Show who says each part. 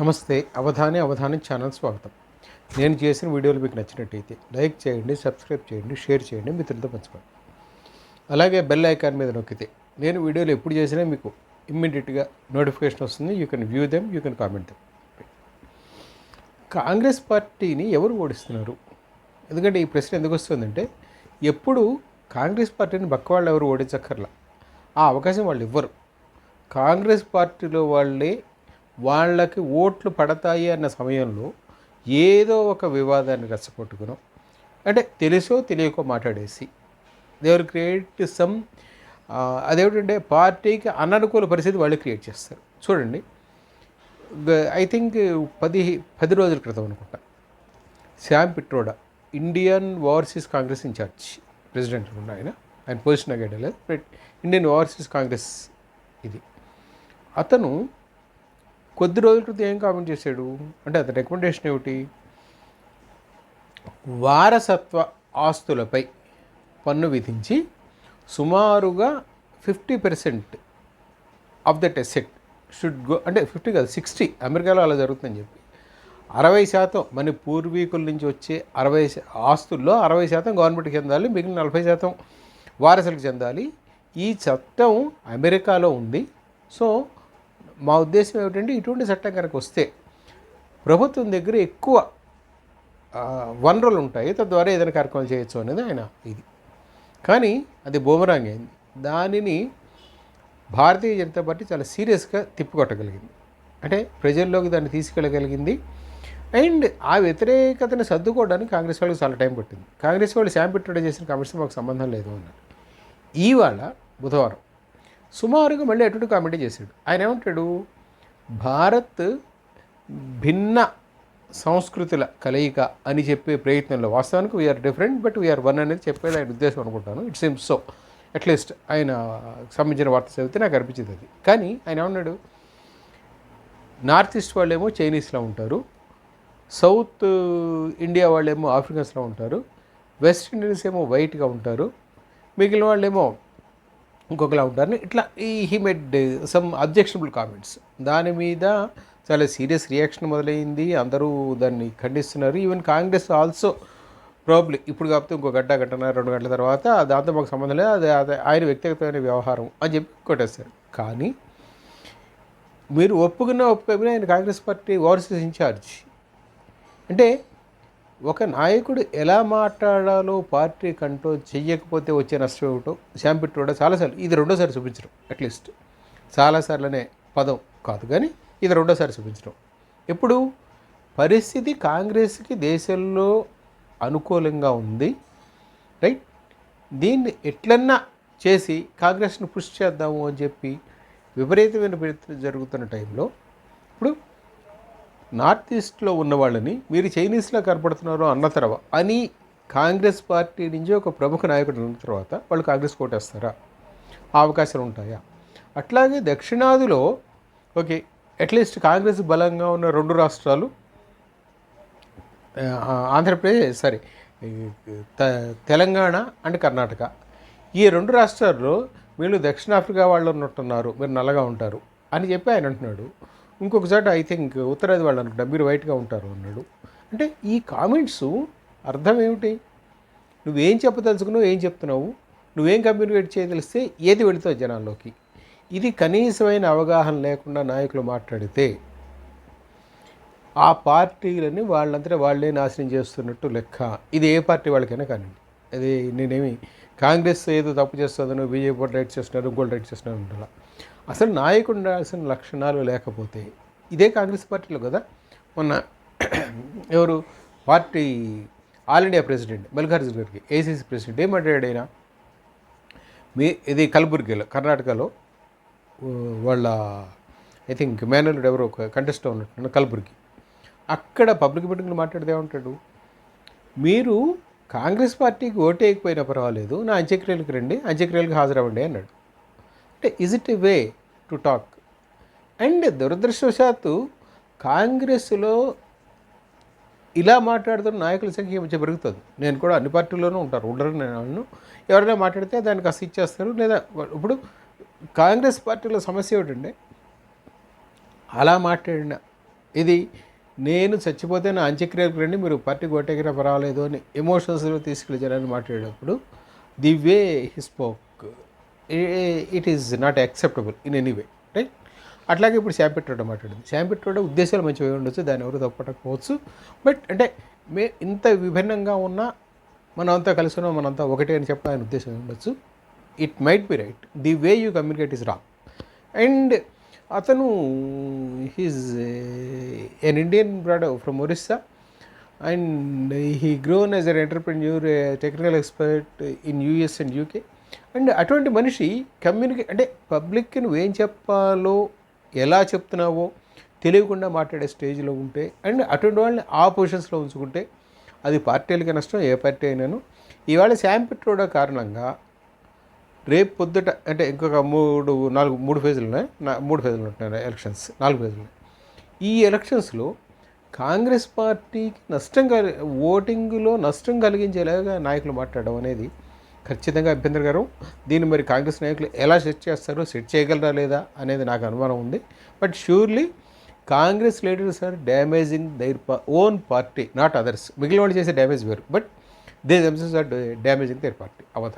Speaker 1: నమస్తే అవధాని అవధాని ఛానల్ స్వాగతం. నేను చేసిన వీడియోలు మీకు నచ్చినట్టయితే లైక్ చేయండి సబ్స్క్రైబ్ చేయండి షేర్ చేయండి మిత్రులతో పంచుకోండి. అలాగే బెల్ ఐకాన్ మీద నొక్కితే నేను వీడియోలు ఎప్పుడు చేసినా మీకు ఇమ్మీడియట్గా నోటిఫికేషన్ వస్తుంది. You can view them you can comment them. Congress పార్టీని ఎవరు ఓడిస్తున్నారు? ఎందుకంటే ఈ ప్రశ్న ఎందుకు వస్తుందంటే ఎప్పుడు కాంగ్రెస్ పార్టీని బక్కవాళ్ళు ఎవరు ఓడించక్కర్లా? ఆ అవకాశం వాళ్ళు ఇవ్వరు. కాంగ్రెస్ పార్టీలో వాళ్ళే వాళ్ళకి ఓట్లు పడతాయి అన్న సమయంలో ఏదో ఒక వివాదాన్ని రెచ్చగొట్టుకునో అంటే తెలుసో తెలియకో మాట్లాడేసి. దేవర్ క్రియేట్ సమ్ అదేమిటంటే పార్టీకి అననుకూల పరిస్థితి వాళ్ళు క్రియేట్ చేస్తారు. చూడండి. ఐ థింక్ పది పది రోజుల క్రితం అనుకుంటా. Shyam Pitroda Indian overseas Congress incharge president ఉన్న ఆయన. ఆయన పొజిషన్ నాకు బట్ ఇండియన్ ఓవర్సీస్ కాంగ్రెస్ ఇది. అతను కొద్ది రోజుల క్రితం ఏం కామెంట్ చేశాడు? అంటే అతని రికమెండేషన్ ఏమిటి? వారసత్వ ఆస్తులపై పన్ను విధించి సుమారుగా fifty percent of that asset should go అంటే ఫిఫ్టీ కాదు సిక్స్టీ. అమెరికాలో అలా జరుగుతుందని చెప్పి. అరవై శాతం మన పూర్వీకుల నుంచి వచ్చే అరవై ఆస్తుల్లో అరవై శాతం గవర్నమెంట్కి చెందాలి మిగిలిన నలభై శాతం వారసులకు చెందాలి. ఈ చట్టం అమెరికాలో ఉంది. సో మా ఉద్దేశం ఏమిటంటే ఇటువంటి చట్టం కనుక వస్తే ప్రభుత్వం దగ్గర ఎక్కువ వనరులు ఉంటాయి. తద్వారా ఏదైనా కార్యక్రమాలు చేయొచ్చు అనేది ఆయన ఇది. కానీ అది బోమరాంగ్ అయింది. దానిని భారతీయ జనతా పార్టీ చాలా సీరియస్గా తిప్పికొట్టగలిగింది. అంటే ప్రజల్లోకి దాన్ని తీసుకెళ్ళగలిగింది. అండ్ ఆ వ్యతిరేకతను సర్దుకోవడానికి కాంగ్రెస్ వాళ్ళకి చాలా టైం పట్టింది. కాంగ్రెస్ వాళ్ళు శాంపిట్టడ చేసిన కమిషన్ మాకు సంబంధం లేదు అన్నారు. ఇవాళ బుధవారం సుమారుగా మళ్ళీ అటు కామెంట్ చేశాడు. ఆయన ఏమంటాడు? భారత్ భిన్న సంస్కృతుల కలయిక అని చెప్పే ప్రయత్నంలో వాస్తవానికి we are different but we are one అనేది చెప్పేది ఆయన ఉద్దేశం అనుకుంటాను. ఇట్ సేమ్ సో అట్లీస్ట్ ఆయన సంబంధించిన వార్త చదివితే నాకు అనిపించింది అది. కానీ ఆయన ఏమన్నాడు? నార్త్ ఈస్ట్ వాళ్ళేమో చైనీస్లో ఉంటారు. సౌత్ ఇండియా వాళ్ళేమో ఆఫ్రికన్స్లో ఉంటారు. వెస్ట్ ఇండియన్స్ ఏమో వైట్గా ఉంటారు. మిగిలిన వాళ్ళేమో ఇంకొకలా ఉంటారని ఇట్లా ఈ he made some objectionable comments దాని మీద చాలా సీరియస్ రియాక్షన్ మొదలైంది. అందరూ దాన్ని ఖండిస్తున్నారు. ఈవెన్ కాంగ్రెస్ ఆల్సో ప్రాబ్లీ ఇప్పుడు కాకపోతే ఇంకో గంట గంటన్నర రెండు గంటల తర్వాత దాంతో మాకు సంబంధం లేదు. అది ఆయన వ్యక్తిగతమైన వ్యవహారం అని చెప్పి కొట్టేస్తారు కానీ మీరు ఒప్పుకున్న ఒప్పుకోకపోయినా ఆయన కాంగ్రెస్ పార్టీ ఓవర్సీస్ ఇన్ఛార్జ్ అంటే ఒక నాయకుడు ఎలా మాట్లాడాలో పార్టీ కంట్రోల్ చెయ్యకపోతే వచ్చే నష్టం ఏమిటో శాంపిట్ కూడా చాలాసార్లు ఇది రెండోసారి చూపించడం అట్లీస్ట్ చాలాసార్లు అనే పదం కాదు కానీ ఇది రెండోసారి చూపించడం. ఇప్పుడు పరిస్థితి కాంగ్రెస్కి దేశంలో అనుకూలంగా ఉంది రైట్ దీన్ని ఎట్లన్నా చేసి కాంగ్రెస్ను పుష్ చేద్దాము అని చెప్పి విపరీతమైన ప్రయత్నం జరుగుతున్న టైంలో ఇప్పుడు నార్త్ ఈస్ట్లో ఉన్న వాళ్ళని మీరు చైనీస్లో కనపడుతున్నారు అన్న తర్వాత అని కాంగ్రెస్ పార్టీ నుంచి ఒక ప్రముఖ నాయకుడు ఉన్న తర్వాత వాళ్ళు కాంగ్రెస్ కోటేస్తారా? ఆ అవకాశాలు ఉంటాయా? అట్లాగే దక్షిణాదిలో ఓకే అట్లీస్ట్ కాంగ్రెస్ బలంగా ఉన్న రెండు రాష్ట్రాలు ఆంధ్రప్రదేశ్ సారీ తెలంగాణ అండ్ కర్ణాటక. ఈ రెండు రాష్ట్రాల్లో వీళ్ళు దక్షిణాఫ్రికా వాళ్ళు ఉన్నట్టున్నారు మీరు నల్లగా ఉంటారు అని చెప్పి ఆయన అంటున్నాడు. ఇంకొకసారి ఐ థింక్ ఉత్తరాది వాళ్ళు అనుకుంటా మీరు వైట్గా ఉంటారు అన్నాడు. అంటే ఈ కామెంట్స్ అర్థం ఏమిటి? నువ్వేం చెప్పదలుచుకున్నావు ఏం చెప్తున్నావు? నువ్వేం కమ్యూనికేట్ చేయదలిస్తే ఏది వెళుతావు జనాల్లోకి? ఇది కనీసమైన అవగాహన లేకుండా నాయకులు మాట్లాడితే ఆ పార్టీలని వాళ్ళంతా వాళ్ళే నాశనం చేస్తున్నట్టు లెక్క. ఇది ఏ పార్టీ వాళ్ళకైనా కానివ్వండి. అది నేనేమి కాంగ్రెస్ ఏదో తప్పు చేస్తుందనో బీజేపీ వాళ్ళు రైట్ చేస్తున్నారు ఇంకోటి రైట్ చేస్తున్నారు ఉండాల అసలు నాయకుడు ఉండాల్సిన లక్షణాలు లేకపోతే ఇదే కాంగ్రెస్ పార్టీలో కదా. మొన్న ఎవరు? Party all India president Mallikarjuna గారికి ఏసీసీ ప్రెసిడెంట్ ఏమంటాడు ఆయన? మీ ఇది కలబుర్గిలో కర్ణాటకలో వాళ్ళ ఐ థింక్ మేనల్డ్ ఎవరో ఒక కంటెస్ట్ ఉన్నట్టు కలబుర్గి. అక్కడ పబ్లిక్ మీటింగ్లో మాట్లాడితే ఏమంటాడు? మీరు కాంగ్రెస్ పార్టీకి ఓటేయకపోయినా పర్వాలేదు నా అంత్యక్రియలకు రండి అంత్యక్రియలకు హాజరవ్వండి అన్నాడు. అంటే is it a way to talk and దురదృష్టవశాత్తు కాంగ్రెస్లో ఇలా మాట్లాడుతున్న నాయకుల సంఖ్య కొంచెం పెరుగుతుంది. నేను కూడా అన్ని పార్టీల్లోనూ ఉంటారు ఉండరు నేను ఎవరైనా మాట్లాడితే దానికి అసలు ఇచ్చేస్తారు లేదా ఇప్పుడు కాంగ్రెస్ పార్టీలో సమస్య ఏమిటంటే అలా మాట్లాడిన ఇది నేను చచ్చిపోతే నా అంత్యక్రియలకు రండి మీరు పార్టీ కొట్టేకి పర్వాలేదు అని ఎమోషన్స్లో తీసుకెళ్ళారని మాట్లాడేటప్పుడు the way he spoke it is not acceptable in any way right అట్లాగే ఇప్పుడు శాంపిట్రోడ మాట్లాడింది. శాంపిట్రోడ ఉద్దేశాలు మంచిగా ఉండొచ్చు దాన్ని ఎవరు తప్పకపోవచ్చు. బట్ అంటే మే ఇంత విభిన్నంగా ఉన్నా మనమంతా కలిసి ఉన్నాం మనంతా ఒకటే అని చెప్పి ఆయన ఉద్దేశం ఉండొచ్చు. It might be right the way you communicate is wrong and అతను he's an Indian brought from Orissa and he grown as an entrepreneur technical expert in US and UK and అటువంటి మనిషి కమ్యూనికే అంటే పబ్లిక్కి నువ్వేం చెప్పాలో ఎలా చెప్తున్నావో తెలియకుండా మాట్లాడే స్టేజ్లో ఉంటే అండ్ అటువంటి వాళ్ళని ఆ పొజిషన్స్లో ఉంచుకుంటే అది పార్టీలకి నష్టం ఏ పార్టీ అయినాను. ఇవాళ శాంపిట్రోడ కారణంగా రేపు పొద్దుట అంటే ఇంకొక మూడు నాలుగు మూడు ఫేజులు ఉన్నాయి. నా మూడు ఫేజులు ఉంటున్నాయి ఎలక్షన్స్ నాలుగు ఫేజులు ఉన్నాయి. ఈ ఎలక్షన్స్లో కాంగ్రెస్ పార్టీకి నష్టం కలి ఓటింగ్లో నష్టం కలిగించేలాగా నాయకులు మాట్లాడడం అనేది ఖచ్చితంగా అభ్యంతరకరం దీన్ని మరి కాంగ్రెస్ నాయకులు ఎలా సెట్ చేస్తారో సెట్ చేయగలరా లేదా అనేది నాకు అనుమానం ఉంది. But surely Congress leaders are damaging their own party not others మిగిలిన వాళ్ళు చేసే డ్యామేజ్ వేరు. But they themselves are damaging their party అవతారం